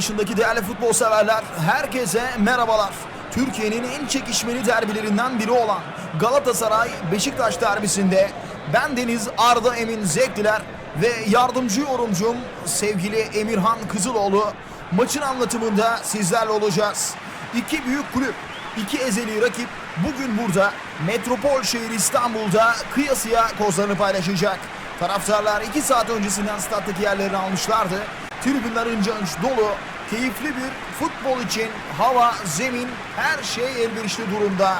başındaki değerli futbol severler, herkese merhabalar. Türkiye'nin en çekişmeli derbilerinden biri olan Galatasaray Beşiktaş derbisinde ben Deniz Arda Emin Zevkliler ve yardımcı yorumcum sevgili Emirhan Kızıloğlu maçın anlatımında sizlerle olacağız. İki büyük kulüp, iki ezeli rakip bugün burada metropol şehir İstanbul'da kıyasıya kozlarını paylaşacak. Taraftarlar 2 saat öncesinden stat'taki yerlerini almışlardı. Tribünler ince dolu. Keyifli bir futbol için hava, zemin, her şey elverişli durumda.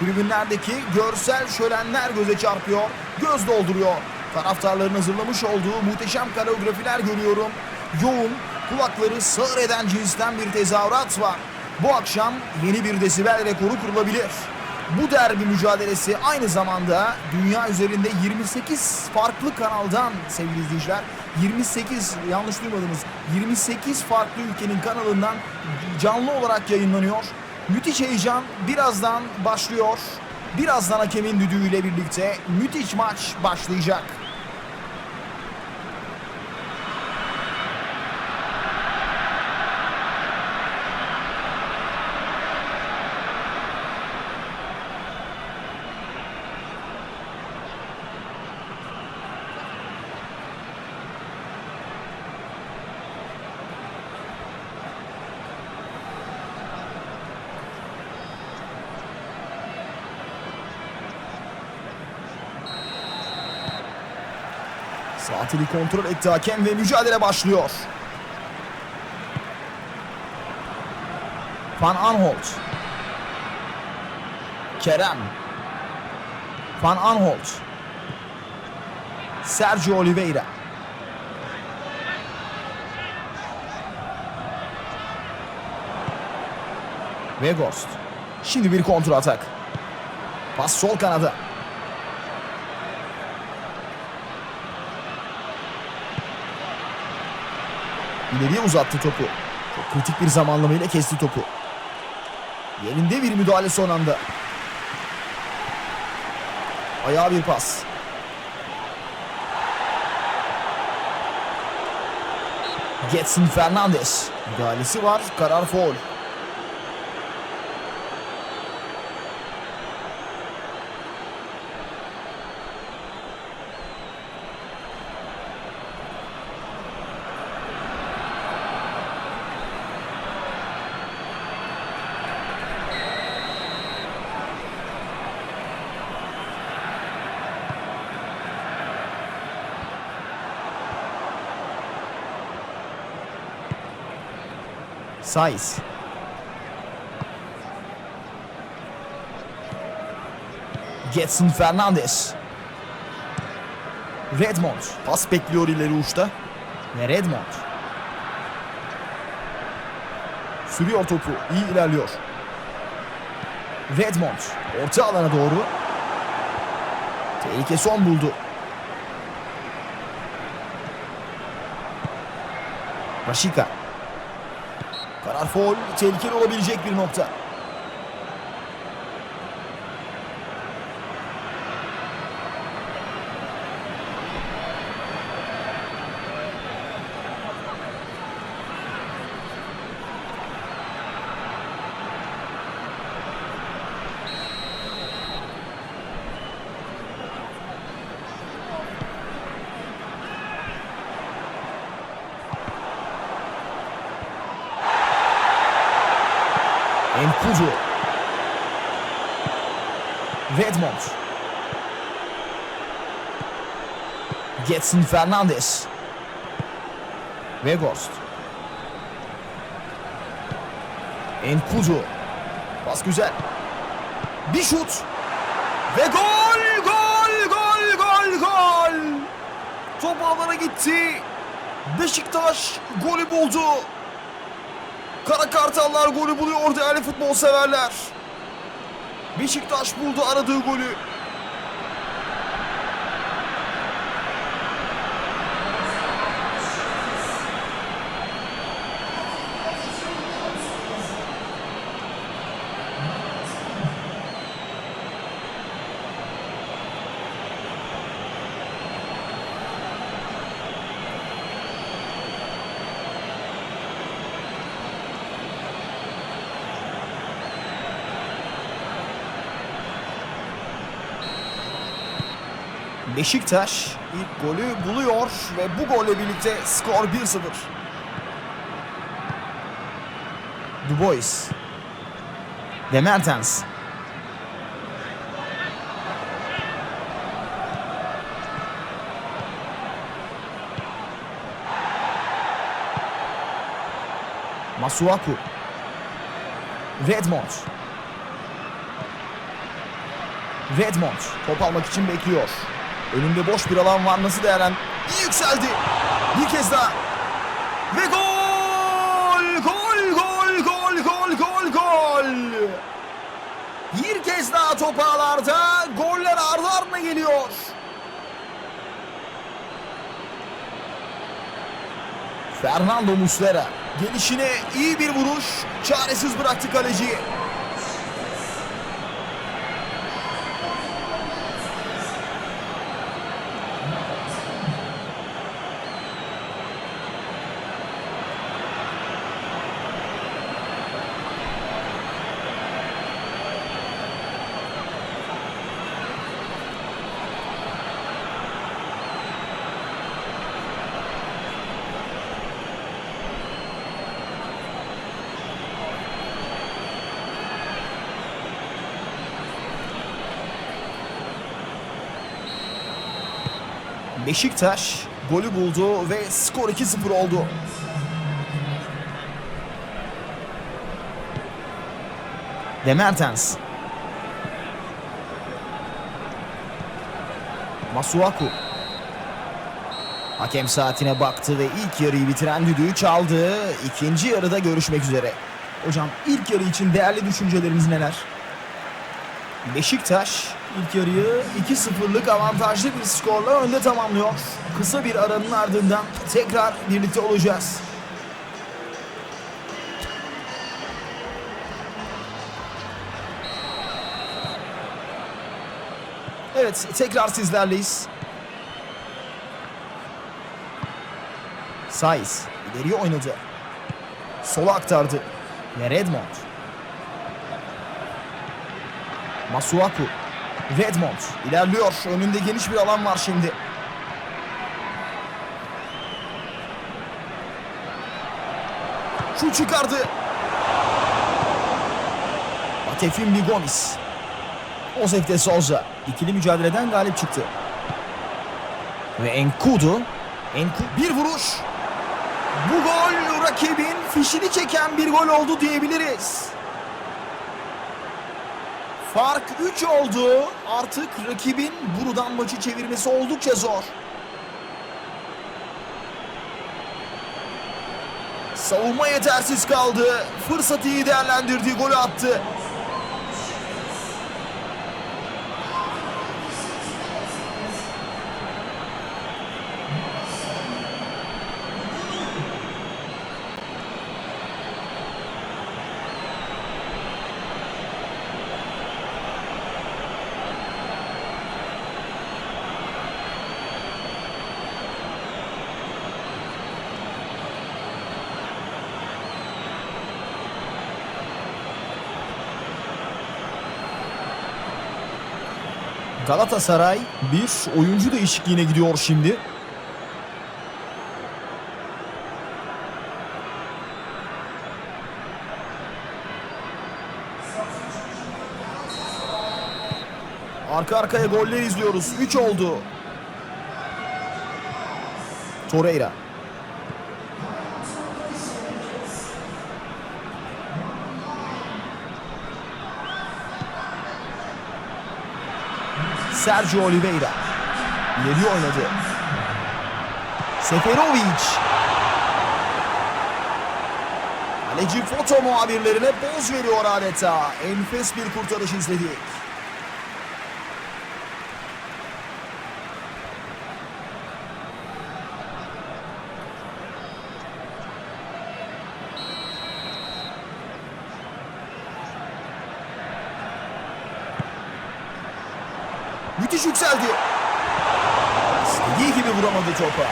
Tribünlerdeki görsel şölenler göze çarpıyor, göz dolduruyor. Taraftarların hazırlamış olduğu muhteşem koreografiler görüyorum. Yoğun, kulakları sağır eden cinsten bir tezahürat var. Bu akşam yeni bir desibel rekoru kurulabilir. Bu derbi mücadelesi aynı zamanda dünya üzerinde 28 farklı kanaldan sevgili izleyiciler 28 yanlış duymadınız 28 farklı ülkenin kanalından canlı olarak yayınlanıyor. Müthiş heyecan birazdan başlıyor. Birazdan hakemin düdüğüyle birlikte müthiş maç başlayacak. Saatini kontrol etti hakem ve mücadele başlıyor. Van Aanholt. Kerem. Van Aanholt. Sergio Oliveira. Weghorst. Şimdi bir kontrol atak. Pas sol kanada. İleriye uzattı topu. Çok kritik bir zamanlamayla kesti topu. Yerinde bir müdahale son anda. Ayağa bir pas. Getson Fernandes. Müdahalesi var. Karar foul. Saiz. Getson Fernandes. Redmond. Pas bekliyor ileri uçta. Ve Redmond. Sürüyor topu. İyi ilerliyor. Redmond. Orta alana doğru. Tehlike son buldu. Raşika. Karar foul tehlikeli olabilecek bir nokta. Enkudu. Redmond. Getson Fernandes. Weghorst. Enkudu. Pas güzel. Bir şut. Ve gol! Gol! Gol! Gol! Gol! Top ağlara gitti. Beşiktaş golü buldu. Kara Kartallar golü buluyor değerli futbol severler. Beşiktaş buldu aradığı golü. Beşiktaş ilk golü buluyor ve bu golle birlikte skor 1-0. Dubois. De Mertens. Masuaku. Redmond. Redmond top almak için bekliyor. Önünde boş bir alan var. Nasıl değerlen? İyi yükseldi. Bir kez daha. Ve gol! Gol! Gol! Gol! Gol! Gol! Gol! Bir kez daha top ağlarda. Goller ardı ardına geliyor. Fernando Muslera gelişine iyi bir vuruş. Çaresiz bıraktı kaleciyi. Beşiktaş golü buldu ve skor 2-0 oldu. De Mertens. Masuaku. Hakem saatine baktı ve ilk yarıyı bitiren düdüğü çaldı. İkinci yarıda görüşmek üzere. Hocam ilk yarı için değerli düşünceleriniz neler? Beşiktaş ilk yarıyı 2-0'lık avantajlı bir skorla önde tamamlıyor. Kısa bir aranın ardından tekrar birlikte olacağız. Evet, tekrar sizlerleyiz. Saiz ileriye oynadı. Sola aktardı. Ve Redmond. Masuaku. Redmond ilerliyor. Önünde geniş bir alan var şimdi. Şu çıkardı. Atefin Bigonis. Josef de Souza ikili mücadeleden galip çıktı. Ve Enkudu. Enkudu bir vuruş. Bu gol rakibin fişini çeken bir gol oldu diyebiliriz. Fark 3 oldu. Artık rakibin buradan maçı çevirmesi oldukça zor. Savunma yetersiz kaldı. Fırsatı iyi değerlendirdi, golü attı. Galatasaray bir oyuncu değişikliğine gidiyor şimdi. Arka arkaya goller izliyoruz. 3 oldu. Torreira. Sergio Oliveira. İleri oynadı. Seferovic. Kaleci foto muhabirlerine poz veriyor adeta. Enfes bir kurtarış izledik. müthiş yükseldi. İstediği gibi vuramadı topa.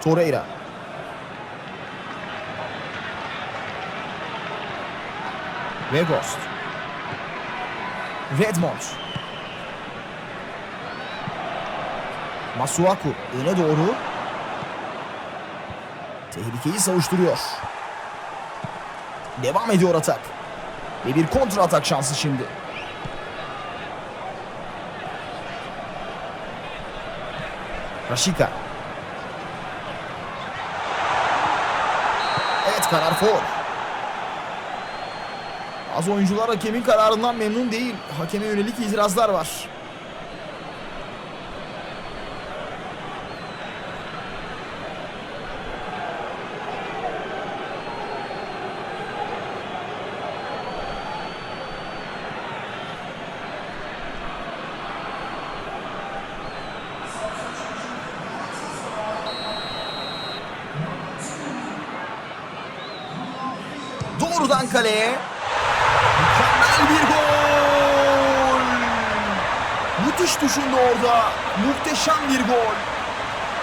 Torreira. Weghorst. Redmond. Masuaku öne doğru. Tehlikeyi savuşturuyor. Devam ediyor atak. Ve bir kontra atak şansı şimdi. Raşika. Evet karar foul. Az oyuncular hakemin kararından memnun değil. Hakeme yönelik itirazlar var. Doğrudan kaleye. Mükemmel bir gol. Müthiş düşündü orada. Muhteşem bir gol.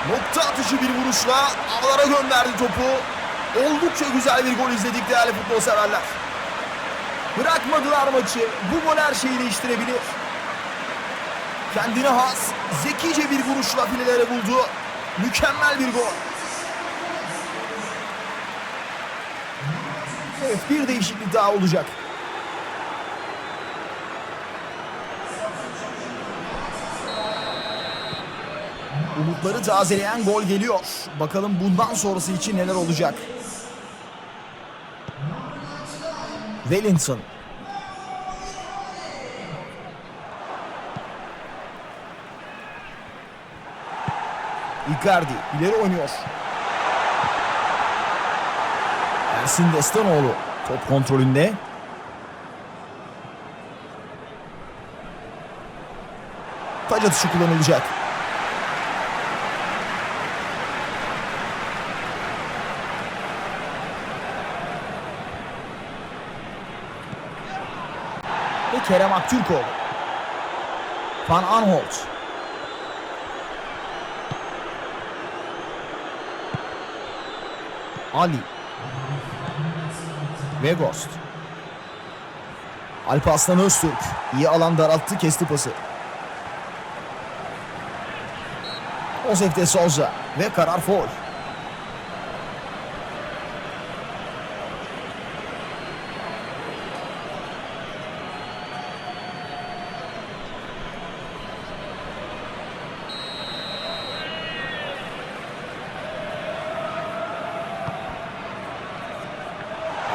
Nokta atışı bir vuruşla ağlara gönderdi topu. Oldukça güzel bir gol izledik değerli futbol severler. Bırakmadılar maçı. Bu gol her şeyi değiştirebilir. Kendine has, zekice bir vuruşla filelere buldu. Mükemmel bir gol. Evet bir değişiklik daha olacak. Umutları tazeleyen gol geliyor. Bakalım bundan sonrası için neler olacak. Wellington. Icardi ileri oynuyor. Ersin Destanoğlu top kontrolünde. Taç atışı kullanılacak. Kerem Aktürkoğlu. Van Aanholt. Ali. Weghorst. Alp Aslan Öztürk. iyi alan daralttı kesti pası. Josef de Souza ve karar foul.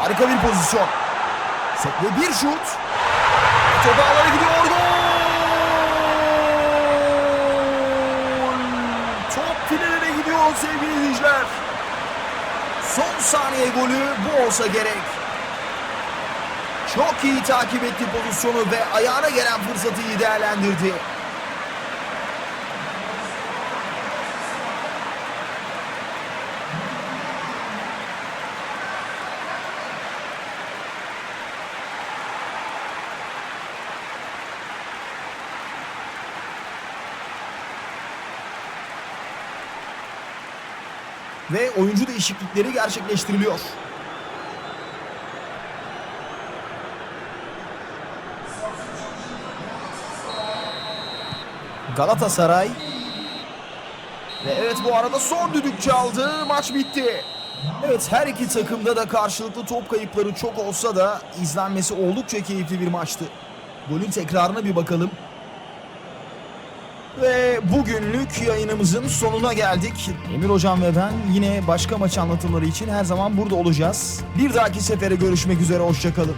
Harika bir pozisyon. Ve bir şut. Top ağlara gidiyor. Gol! Top filelere gidiyor sevgili izleyiciler. Son saniye golü bu olsa gerek. Çok iyi takip etti pozisyonu ve ayağına gelen fırsatı iyi değerlendirdi. Ve oyuncu değişiklikleri gerçekleştiriliyor. Galatasaray ve evet bu arada son düdük çaldı. Maç bitti. Evet her iki takımda da karşılıklı top kayıpları çok olsa da izlenmesi oldukça keyifli bir maçtı. Golün tekrarına bir bakalım. Ve bugünlük yayınımızın sonuna geldik. Emir Hocam ve ben yine başka maç anlatımları için her zaman burada olacağız. Bir dahaki sefere görüşmek üzere, hoşçakalın.